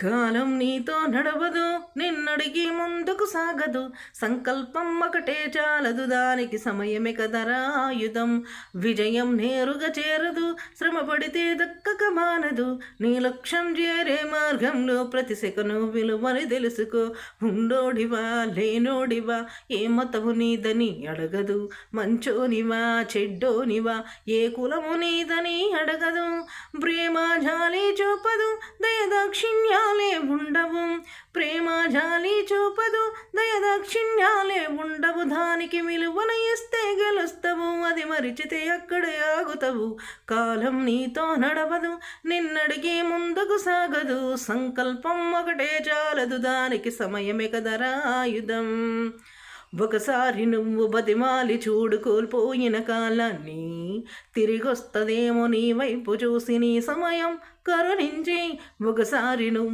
కాలం నీతో నడవదు నిన్నడిగి ముందుకు సాగదు. సంకల్పం ఒకటే చాలదు దానికి సమయమే కదరా ఆయుధం. విజయం నేరుగా చేరదు శ్రమ పడితే దక్కక మానదు. నీ లక్ష్యం చేరే మార్గంలో ప్రతి సెకను విలువని తెలుసుకో. ఉండోడివా లేనోడివా ఏ మతము నీదని అడగదు. మంచోనివా చెడ్డోనివా ఏ కులము నీదని అడగదు. ప్రేమ జాలి చూపదు దయదాక్షిణ్యాలే ఉండవు. ప్రేమ జాలి చూపదు దయదాక్షిణ్యాలే ఉండవు. దానికి విలువన ఇస్తే గెలుస్తావు. అది మరిచితే అక్కడే ఆగుతావు. కాలం నీతో నడవదు. నిన్నడిగే ముందుకు సాగదు. సంకల్పం ఒకటే చాలదు. దానికి సమయమే కదరా ఆయుధం ఒకసారి నువ్వు బతిమాలి చూడు కోల్పోయిన కాలాన్ని. తిరిగొస్తదేమో నీ వైపు చూసి నీ సమయం కరుణించి. ఒకసారి నువ్వు